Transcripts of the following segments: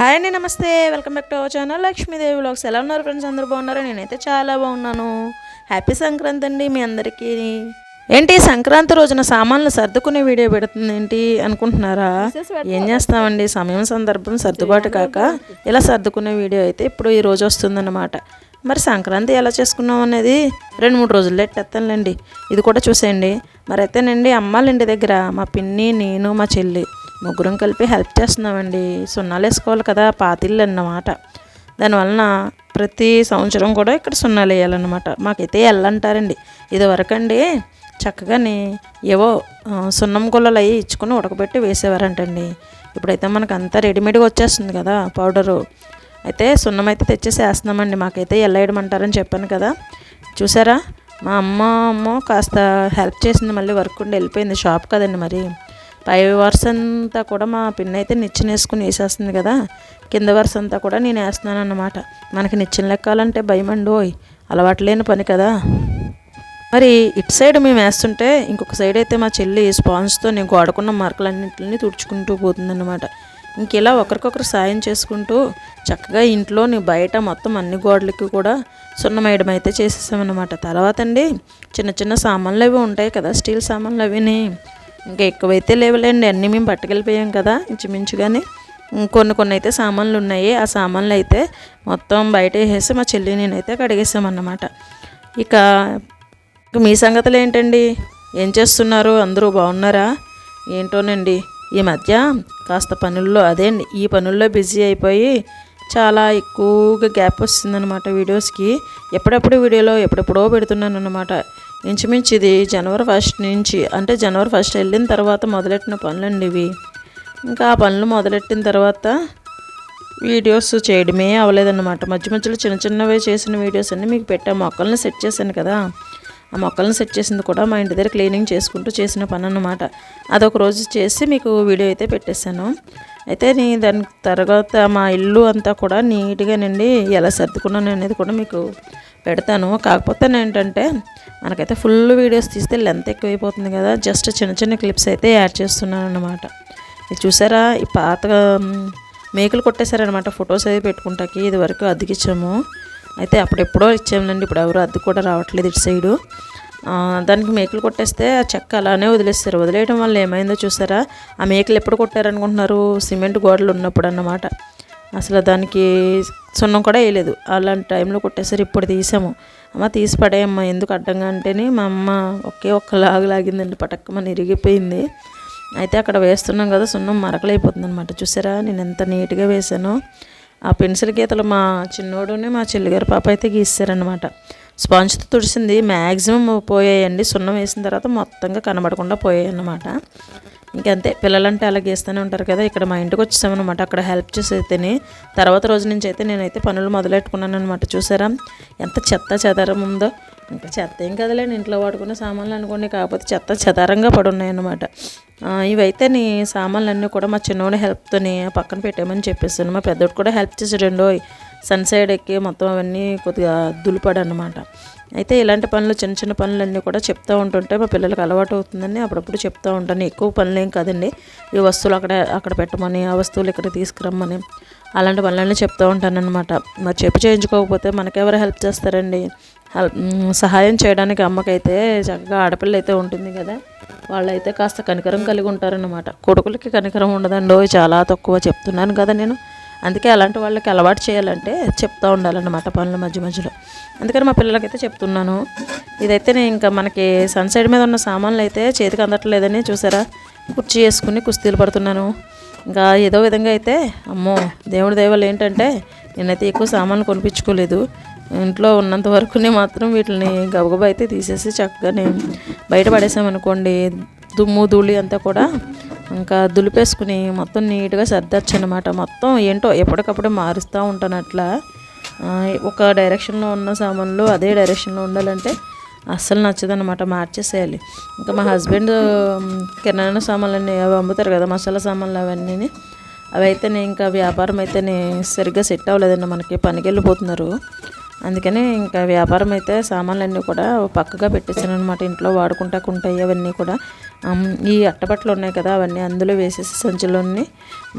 Hi అండి నమస్తే. Welcome back to our channel Lakshmidevi vlogs. ఎలా ఉన్నారు ఫ్రెండ్స్? అందరూ బాగున్నారు? నేనైతే చాలా బాగున్నాను. హ్యాపీ సంక్రాంతి అండి మీ అందరికీ. ఏంటి సంక్రాంతి రోజున సామాన్లు సర్దుకునే వీడియో పెడుతుంది ఏంటి అనుకుంటున్నారా? ఏం చేస్తామండి? సమయం సందర్భం సర్దుబాటు కాక ఇలా సర్దుకునే వీడియో అయితే ఇప్పుడు ఈ రోజు వస్తుందన్నమాట. మరి సంక్రాంతి ఎలా చేసుకున్నాం అనేది రెండు మూడు రోజుల్లో ఎట్టేస్తానులేండి. ఇది కూడా చూసేయండి. మరి అయితేనండి అమ్మాళ్ళ ఇంటి దగ్గర మా పిన్ని నేను మా చెల్లి ముగ్గురం కలిపి హెల్ప్ చేస్తున్నామండి. సున్నాలు వేసుకోవాలి కదా పాతిళ్ళు అన్నమాట. దానివలన ప్రతి సంవత్సరం కూడా ఇక్కడ సున్నాలు వేయాలన్నమాట. మాకైతే ఎల్లంటారండి. ఇదివరకండి చక్కగాని ఏవో సున్నం గుల్లలు అవి ఇచ్చుకొని ఉడకబెట్టి వేసేవారంటండి. ఇప్పుడైతే మనకు అంతా రెడీమేడ్గా వచ్చేస్తుంది కదా పౌడరు. అయితే సున్నం అయితే తెచ్చేసి వేస్తున్నామండి. మాకైతే ఎల్లేయడమంటారని చెప్పాను కదా. చూసారా? మా అమ్మ అమ్మ కాస్త హెల్ప్ చేసింది మళ్ళీ వర్క్ ఉండి వెళ్ళిపోయింది. షాప్ కదండి మరి. పై వరుస అంతా కూడా మా పిన్ అయితే నిచ్చినేసుకుని వేసేస్తుంది కదా కింద వరుస అంతా కూడా నేను వేస్తున్నాను అన్నమాట మనకి నిచ్చెన లెక్కాలంటే భయం అండి ఓయ్ అలవాటు లేని పని కదా. మరి ఇటు సైడ్ మేము వేస్తుంటే ఇంకొక సైడ్ అయితే మా చెల్లి స్పాంజ్తో నేను గోడకున్న మార్కులన్నింటిని తుడుచుకుంటూ పోతుందన్నమాట. ఇంక ఇలా ఒకరికొకరు సాయం చేసుకుంటూ చక్కగా ఇంట్లోని బయట మొత్తం అన్ని గోడలకి కూడా సున్నం వేయడం అయితే చేసేసామన్నమాట. తర్వాత అండి చిన్న చిన్న సామాన్లు అవి ఉంటాయి కదా స్టీల్ సామాన్లు అవిని. ఇంకా ఎక్కువైతే లేవులేండి అన్నీ మేము పట్టుకెళ్ళిపోయాం కదా ఇంచుమించుగానే. కొన్ని కొన్ని అయితే సామాన్లు ఉన్నాయి. ఆ సామాన్లు అయితే మొత్తం బయట వేసేసి మా చెల్లి నేనైతే కడిగేసామన్నమాట. ఇక మీ సంగతులు ఏంటండి? ఏం చేస్తున్నారు? అందరూ బాగున్నారా? ఏంటోనండి ఈ మధ్య కాస్త పనుల్లో అదే అండి ఈ పనుల్లో బిజీ అయిపోయి చాలా ఎక్కువగా గ్యాప్ వస్తుందన్నమాట వీడియోస్కి. ఎప్పుడెప్పుడు వీడియోలో ఎప్పుడెప్పుడో పెడుతున్నాను అనమాట ఇంచుమించు ఇది జనవరి ఫస్ట్ నుంచి అంటే జనవరి ఫస్ట్ వెళ్ళిన తర్వాత మొదలెట్టిన పనులండి ఇవి. ఇంకా ఆ పనులు మొదలెట్టిన తర్వాత వీడియోస్ చేయడమే అవ్వలేదన్నమాట. మధ్య మధ్యలో చిన్న చిన్నవి చేసిన వీడియోస్ అన్నీ మీకు పెట్టా మొక్కల్ని సెట్ చేశాను కదా. ఆ మొక్కలను సెట్ చేసింది కూడా మా ఇంటి దగ్గర క్లీనింగ్ చేసుకుంటూ చేసిన పని అన్నమాట. అదొక రోజు చేసి మీకు వీడియో అయితే పెట్టేశాను. అయితే నీ దాని తర్వాత మా ఇల్లు అంతా కూడా నీట్గానండి ఎలా సర్దుకున్నాను అనేది కూడా మీకు పెడతాను. కాకపోతే ఏంటంటే మనకైతే ఫుల్ వీడియోస్ తీస్తే లెంత్ ఎక్కువైపోతుంది కదా జస్ట్ చిన్న చిన్న క్లిప్స్ అయితే యాడ్ చేస్తున్నాను అనమాట ఇది చూసారా? ఈ పాత మేకలు కొట్టేశారనమాట ఫొటోస్ అవి పెట్టుకుంటాకి ఇది వరకు అద్దెకిచ్చాము. అయితే అప్పుడెప్పుడో ఇచ్చాములండి ఇప్పుడు ఎవరు అద్దె కూడా రావట్లేదు ఇటు సైడు. దానికి మేకలు కొట్టేస్తే ఆ చెక్క అలానే వదిలేస్తారు. వదిలేయడం వల్ల ఏమైందో చూసారా? ఆ మేకలు ఎప్పుడు కొట్టారనుకుంటున్నారు? సిమెంట్ గోడలు ఉన్నప్పుడు అన్నమాట. అసలు దానికి సున్నం కూడా వేయలేదు. అలాంటి టైంలో కొట్టేసరి ఇప్పుడు తీసాము. అమ్మ తీసి పడేయమ్మ. ఎందుకు అడ్డంగా అంటేనే మా అమ్మ ఒకే ఒక్క లాగు లాగిందండి. పటక్కమని ఇరిగిపోయింది. అయితే అక్కడ వేస్తున్నాం కదా సున్నం మరకలైపోతుంది అనమాట చూసారా? నేను ఎంత నీట్గా వేసానో ఆ పెన్సిల్ గీతలు మా చిన్నోడునే మా చెల్లిగారు పాప అయితే గీసారనమాట స్పాంజ్తో తుడిసింది. మ్యాక్సిమం పోయాయండి. సున్నం వేసిన తర్వాత మొత్తంగా కనబడకుండా పోయాయన్నమాట. ఇంకంతే. పిల్లలంటే అలా గీస్తూనే ఉంటారు కదా. ఇక్కడ మా ఇంటికి వచ్చేసామన్నమాట. అక్కడ హెల్ప్ చేసి తర్వాత రోజు నుంచి అయితే నేనైతే పనులు మొదలెట్టుకున్నాను అనమాట చూసారా? ఎంత చెత్త చెదారం ఉందో. ఇంకా చెత్త ఏం కదలేండి ఇంట్లో వాడుకునే సామాన్లు అనుకోండి కాకపోతే చెత్త చెదారంగా పడున్నాయి అనమాట ఇవైతే నీ సామాన్లు అన్నీ కూడా మా చిన్నోడి హెల్ప్తోని పక్కన పెట్టామని చెప్పేసాను. మా పెద్దోడు కూడా హెల్ప్ చేసాడండో సన్ సైడ్ ఎక్కి మొత్తం అవన్నీ కొద్దిగా దులిపాడు అనమాట అయితే ఇలాంటి పనులు చిన్న చిన్న పనులన్నీ కూడా చెప్తూ ఉంటుంటే మా పిల్లలకు అలవాటు అవుతుందని అప్పుడప్పుడు చెప్తూ ఉంటాను. ఎక్కువ పనులు ఏం కాదండి. ఈ వస్తువులు అక్కడ అక్కడ పెట్టమని ఆ వస్తువులు ఇక్కడ తీసుకురమ్మని అలాంటి పనులన్నీ చెప్తూ ఉంటానన్నమాట. మరి చెప్పి చేయించుకోకపోతే మనకెవరు హెల్ప్ చేస్తారండి? సహాయం చేయడానికి అమ్మకైతే చక్కగా ఆడపిల్ల అయితే ఉంటుంది కదా. వాళ్ళైతే కాస్త కనికరం కలిగి ఉంటారనమాట కొడుకులకి కనికరం ఉండదండో చాలా తక్కువ చెప్తున్నాను కదా నేను. అందుకే అలాంటి వాళ్ళకి అలవాటు చేయాలంటే చెప్తూ ఉండాలన్నమాట పనుల మధ్య మధ్యలో. అందుకని మా పిల్లలకైతే చెప్తున్నాను. ఇదైతే నేను ఇంకా మనకి సన్ సైడ్ మీద ఉన్న సామాన్లు అయితే చేతికి అందట్లేదని చూసారా? కుర్చీ వేసుకుని కుస్తీలు పడుతున్నాను. ఇంకా ఏదో విధంగా అయితే అమ్మో దేవుడి దైవాలు ఏంటంటే నేనైతే ఎక్కువ సామాన్లు కొనిపించుకోలేదు. ఇంట్లో ఉన్నంత వరకునే మాత్రం వీటిని గబగబా అయితే తీసేసి చక్కగానే బయట పడేసామనుకోండి దుమ్ము ధూళి అంతా కూడా ఇంకా దులిపేసుకుని మొత్తం నీట్గా సర్దచ్చు అనమాట మొత్తం ఏంటో ఎప్పటికప్పుడు మారుస్తూ ఉంటాను అట్లా ఒక డైరెక్షన్లో ఉన్న సామాన్లు అదే డైరెక్షన్లో ఉండాలంటే అస్సలు నచ్చదనమాట మార్చేసేయాలి. ఇంకా మా హస్బెండ్ కిరాణా సామాన్లన్నీ అవి అమ్ముతారు కదా మసాలా సామాన్లు అవన్నీ అవి అయితేనే ఇంకా వ్యాపారం అయితేనే సరిగ్గా సెట్ అవ్వలేదండి మనకి పనికి వెళ్ళిపోతున్నారు అందుకని ఇంకా వ్యాపారం అయితే సామాన్లన్నీ కూడా పక్కగా పెట్టేసాను అనమాట ఇంట్లో వాడుకుంటా ఉంటాయి అవన్నీ కూడా. ఈ అట్టబట్టలు ఉన్నాయి కదా అవన్నీ అందులో వేసేసి సంచులోని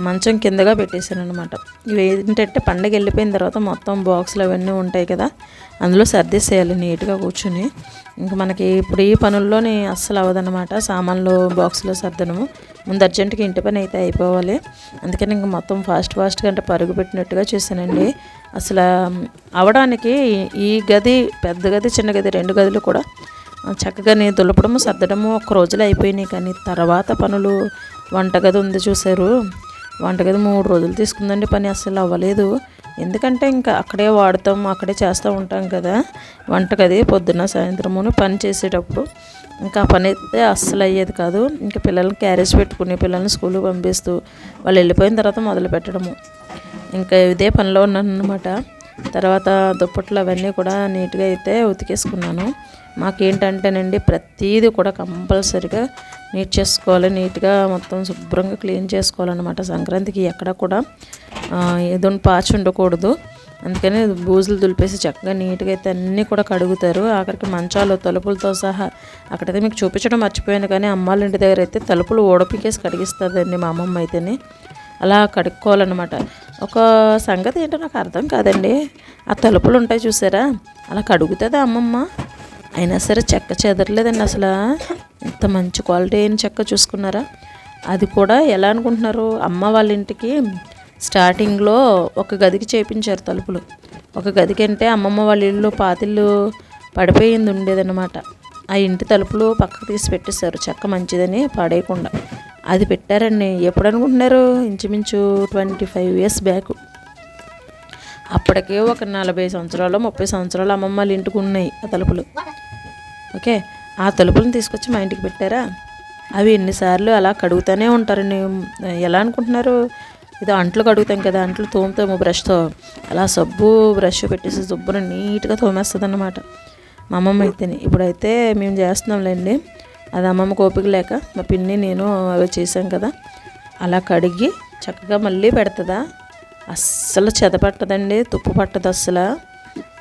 మంచం కిందగా పెట్టేశాను అనమాట ఇవి ఏంటంటే పండగ వెళ్ళిపోయిన తర్వాత మొత్తం బాక్సులు అవన్నీ ఉంటాయి కదా అందులో సర్దేసేయాలి నీట్గా కూర్చుని. ఇంకా మనకి ఇప్పుడు ఈ పనుల్లోని అస్సలు అవ్వదనమాట సామాన్లు బాక్స్లో సర్దనము ముందు అర్జెంటుగా ఇంటి పని అయితే అయిపోవాలి. అందుకని ఇంక మొత్తం ఫాస్ట్ ఫాస్ట్గా అంటే పరుగు పెట్టినట్టుగా చేశానండి. అసలు అవడానికి ఈ గది పెద్ద గది చిన్న గది రెండు గదులు కూడా చక్కగా నేను దులపడము సర్దడము ఒక రోజులో అయిపోయినాయి. కానీ తర్వాత పనులు వంటగది ఉంది చూశారు. వంటగది మూడు రోజులు తీసుకుందండి పని అసలు అవ్వలేదు. ఎందుకంటే ఇంకా అక్కడే వాడతాం అక్కడే చేస్తూ ఉంటాం కదా. వంటగది పొద్దున్న సాయంత్రమును పని చేసేటప్పుడు ఇంకా ఆ పని అయితే అస్సలు అయ్యేది కాదు. ఇంకా పిల్లల్ని క్యారేజ్ పెట్టుకుని పిల్లల్ని స్కూల్కి పంపిస్తూ వాళ్ళు వెళ్ళిపోయిన తర్వాత మొదలు పెట్టడము. ఇంకా ఇదే పనిలో ఉన్నాను అనమాట తర్వాత దుప్పట్లు అవన్నీ కూడా నీట్గా అయితే ఉతికేసుకున్నాను. మాకేంటంటేనండి ప్రతీది కూడా కంపల్సరిగా నీట్ చేసుకోవాలి. నీట్గా మొత్తం శుభ్రంగా క్లీన్ చేసుకోవాలన్నమాట సంక్రాంతికి ఎక్కడ కూడా. ఏదో పాచి ఉండకూడదు. అందుకని బూజులు దులిపేసి చక్కగా నీట్గా అయితే అన్నీ కూడా కడుగుతారు. ఆఖరికి మంచాలు తలుపులతో సహా అక్కడైతే మీకు చూపించడం మర్చిపోయాను కానీ అమ్మాళ్ళ ఇంటి దగ్గర అయితే తలుపులు ఓడపికేసి కడిగిస్తుందండి మా అమ్మమ్మ అయితేనే. అలా కడుక్కోవాలన్నమాట. ఒక సంగతి ఏంటో నాకు అర్థం కాదండి. ఆ తలుపులు ఉంటాయి చూసారా? అలా కడుగుతుందా అమ్మమ్మ? అయినా సరే చెక్క చెదరలేదండి అసలు. ఇంత మంచి క్వాలిటీ అయిన చెక్క చూసుకున్నారా? అది కూడా ఎలా అనుకుంటున్నారు? అమ్మ వాళ్ళ ఇంటికి స్టార్టింగ్లో ఒక గదికి చేపించారు తలుపులు. ఒక గదికి అంటే అమ్మమ్మ వాళ్ళ ఇల్లు పాతిళ్ళు పడిపోయింది ఉండేదన్నమాట. ఆ ఇంటి తలుపులు పక్కకు తీసి పెట్టేశారు. చెక్క మంచిదని పాడేయకుండా. అది పెట్టారండి. ఎప్పుడు అనుకుంటున్నారు? ఇంచుమించు ట్వంటీ ఫైవ్ ఇయర్స్ బ్యాక్. అప్పటికే ఒక నలభై సంవత్సరాలు ముప్పై సంవత్సరాలు అమ్మమ్మ వాళ్ళ ఇంటికి ఉన్నాయి ఆ తలుపులు. ఓకే? ఆ తలుపులను తీసుకొచ్చి మా ఇంటికి పెట్టారా? అవి ఎన్నిసార్లు అలా కడుగుతూనే ఉంటారండి. ఎలా అనుకుంటున్నారు? ఇది అంట్లు కడుగుతాం కదా అంట్లు తోముతాము బ్రష్తో అలా సబ్బు బ్రష్ పెట్టేసి శుభ్రం నీట్గా తోమేస్తుంది అన్నమాట మా అమ్మమ్మ అయితేనే. ఇప్పుడైతే మేము చేస్తున్నాంలేండి. అది అమ్మమ్మ కోపిక లేక మా పిన్ని నేను అవి చేసాం కదా. అలా కడిగి చక్కగా మళ్ళీ పెడుతుందా. అస్సలు చెద పట్టదండి తుప్పు పట్టదు అస్సలు.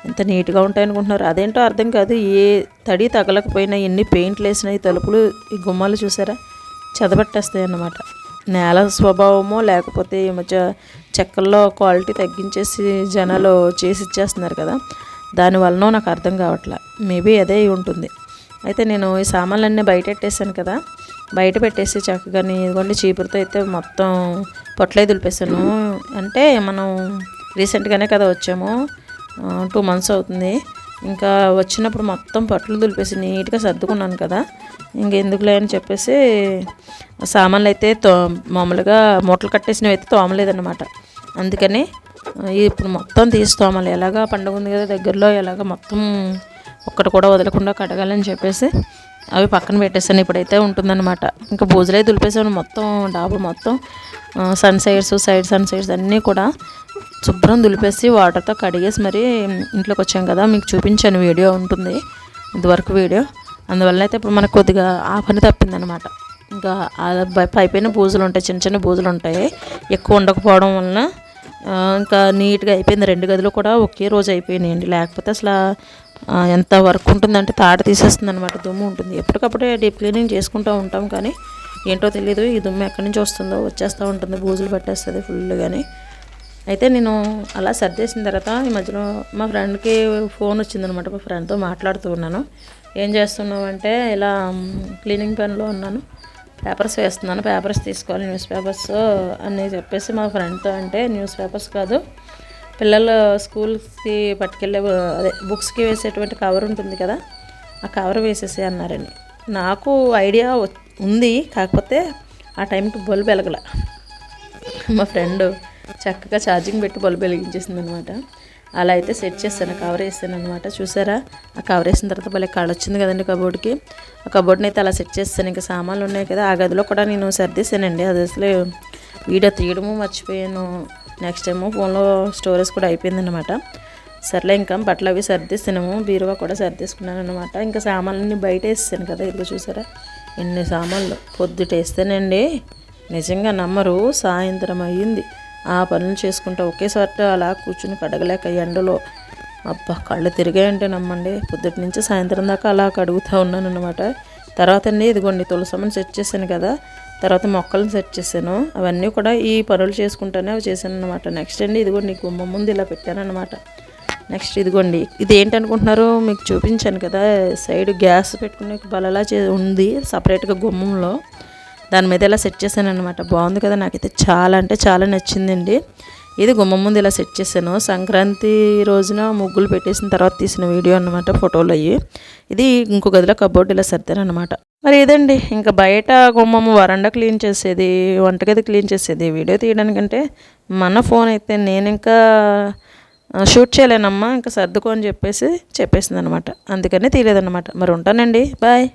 ఎంత నీట్గా ఉంటాయనుకుంటున్నారు. అదేంటో అర్థం కాదు. ఏ తడి తగలకపోయినా ఎన్ని పెయింట్లు వేసినా ఈ తలుపులు ఈ గుమ్మాలు చూసారా? చెదపట్టేస్తాయి అన్నమాట నేల స్వభావమో లేకపోతే ఈ మధ్య చెక్కల్లో క్వాలిటీ తగ్గించేసి జనాలు చేసి ఇచ్చేస్తున్నారు కదా దానివల్లనో నాకు అర్థం కావట్లే. మేబీ అదే ఉంటుంది. అయితే నేను ఈ సామాన్లన్నీ బయట పెట్టేశాను కదా బయట పెట్టేసి చక్కగా ఇదిగోండి చీపురుతో అయితే మొత్తం పొట్లే దులిపేసాను అంటే మనం రీసెంట్గానే కదా వచ్చాము టూ మంత్స్ అవుతుంది. ఇంకా వచ్చినప్పుడు మొత్తం పట్లు దులిపేసి నీట్గా సర్దుకున్నాను కదా ఇంకెందుకులే అని చెప్పేసి సామాన్లు అయితే తో మామూలుగా మూటలు కట్టేసినవి అయితే తోమలేదన్నమాట. అందుకని ఇప్పుడు మొత్తం తీసి తోమాలి. ఎలాగా పండుగ ఉంది కదా దగ్గరలో ఎలాగ మొత్తం ఒక్కటి కూడా వదలకుండా కడగాలని చెప్పేసి అవి పక్కన పెట్టేసాను ఇప్పుడైతే ఉంటుందన్నమాట. ఇంకా భోజులే దులిపేసాను మొత్తం డాబు మొత్తం sun sides side sun sides అన్నీ కూడా శుభ్రం దులిపేసి వాటర్తో కడిగేసి మరి ఇంట్లోకి వచ్చాం కదా. మీకు చూపించాను వీడియో ఉంటుంది. ఇదివరకు వీడియో. అందువల్ల అయితే ఇప్పుడు మనకు కొద్దిగా ఆ పని తప్పిందనమాట. ఇంకా పైపైన బూజులు ఉంటాయి చిన్న చిన్న బూజులు ఉంటాయి. ఎక్కువ ఉండకపోవడం వలన ఇంకా నీట్గా అయిపోయింది. రెండు గదులు కూడా ఒకే రోజు అయిపోయినాయండి. లేకపోతే అసలు ఎంత వర్క్ ఉంటుందంటే తాట తీసేస్తుంది అనమాట దుమ్ము ఉంటుంది. ఎప్పటికప్పుడే డీప్ క్లీనింగ్ చేసుకుంటూ ఉంటాం కానీ ఏంటో తెలియదు ఈ దుమ్ము ఎక్కడి నుంచి వస్తుందో వచ్చేస్తూ ఉంటుంది. బూజులు పట్టేస్తుంది ఫుల్గాని అయితే నేను అలా సర్దేసిన తర్వాత ఈ మధ్యలో మా ఫ్రెండ్కి ఫోన్ వచ్చిందనమాట. మా ఫ్రెండ్తో మాట్లాడుతూ ఉన్నాను. ఏం చేస్తున్నావు అంటే ఇలా క్లీనింగ్ పనిలో ఉన్నాను. పేపర్స్ వేస్తున్నాను. పేపర్స్ తీసుకోవాలి. న్యూస్ పేపర్స్ అని చెప్పేసి మా ఫ్రెండ్తో అంటే న్యూస్ పేపర్స్ కాదు. పిల్లలు స్కూల్కి పట్టుకెళ్ళే అదే బుక్స్కి వేసేటువంటి కవర్ ఉంటుంది కదా ఆ కవర్ వేసేసి అన్నారండి నాకు ఐడియా ఉంది. కాకపోతే ఆ టైంకి బల్బ్ వెలగల. మా ఫ్రెండ్ చక్కగా ఛార్జింగ్ పెట్టి బల్బ్ వెలిగించేసింది అనమాట అలా అయితే సెట్ చేస్తాను కవర్ వేస్తాను అనమాట చూసారా? ఆ కవర్ వేసిన తర్వాత భలే కళ వచ్చింది కదండి కబోర్డ్కి ఆ కబోర్డ్ని అయితే అలా సెట్ చేస్తాను. ఇంకా సామాన్లు ఉన్నాయి కదా ఆ గదిలో కూడా నేను సర్దేశానండి. అది అసలు వీడియో తీయడము మర్చిపోయాను. నెక్స్ట్ ఏమో ఫోన్లో స్టోరేజ్ కూడా అయిపోయిందనమాట సర్లే ఇంకా బట్టలు అవి సర్దేస్తాము బీరువా కూడా సర్దేసుకున్నాను అనమాట ఇంకా సామాన్లన్నీ బయట వేస్తాను కదా ఇల్లు చూసారా? ఎన్ని సామాన్లు. పొద్దుటేస్తేనండి నిజంగా నమ్మరు సాయంత్రం అయ్యింది. ఆ పనులు చేసుకుంటూ ఒకేసారి అలా కూర్చుని కడగలేక ఎండలో. అబ్బా కళ్ళు తిరిగాయంటే నమ్మండి. పొద్దుటి నుంచి సాయంత్రం దాకా అలా కడుగుతూ ఉన్నాను అనమాట తర్వాత అండి ఇదిగోండి తులసమ్మని సెట్ చేశాను కదా. తర్వాత మొక్కలను సెట్ చేశాను. అవన్నీ కూడా ఈ పనులు చేసుకుంటానే అవి చేశాను అనమాట నెక్స్ట్ అండి ఇదిగోండి గుమ్మ ముందు ఇలా పెట్టాను అనమాట నెక్స్ట్ ఇదిగోండి ఇది ఏంటనుకుంటున్నారు మీకు చూపించాను కదా. సైడ్ గ్యాస్ పెట్టుకునే బలలా చే ఉంది. సపరేట్గా గుమ్మంలో. దాని మీద ఇలా సెట్ చేశాను అనమాట బాగుంది కదా నాకైతే. చాలా అంటే చాలా నచ్చిందండి. ఇది గుమ్మం ముందు ఇలా సెట్ చేశాను. సంక్రాంతి రోజున ముగ్గులు పెట్టేసిన తర్వాత తీసిన వీడియో అనమాట ఫోటోలు అయ్యి. ఇది ఇంకో గదిలో కబోర్డ్ ఇలా సర్దాను అనమాట మరి ఇదండి. ఇంకా బయట గుమ్మం వరండా క్లీన్ చేసేది వంటగది క్లీన్ చేసేది. వీడియో తీయడానికంటే మన ఫోన్ అయితే నేను ఇంకా షూట్ చేయలేనమ్మా. ఇంకా సర్దుకో అని చెప్పేసి చెప్పేసింది అనమాట అందుకని తీయలేదన్నమాట. మరి ఉంటానండి. బాయ్